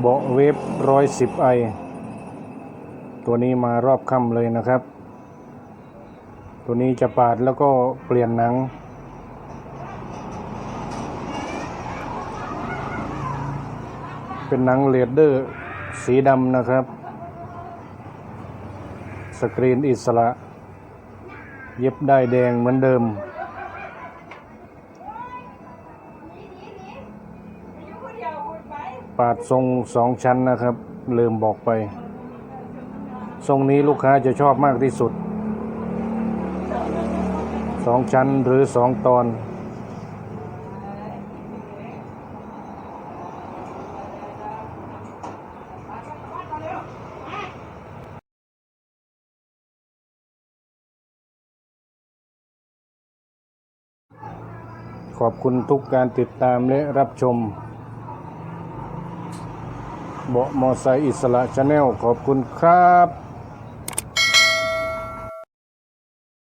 เบาะเวฟร้อยสิบไอตัวนี้มารอบค่ำเลยนะครับ ตัวนี้จะปาดแล้วก็เปลี่ยนหนัง เป็นหนังเลดเดอร์สีดำนะครับ สกรีนอิสระ เย็บได้แดงเหมือนเดิม ปาดทรงสองชั้นนะครับลืมบอกไป ทรงนี้ลูกค้าจะชอบมากที่สุดสองชั้นหรือสองตอน ขอบคุณทุกการติดตามและรับชม เบาะมอไซค์อิสระชาแนลขอบคุณครับ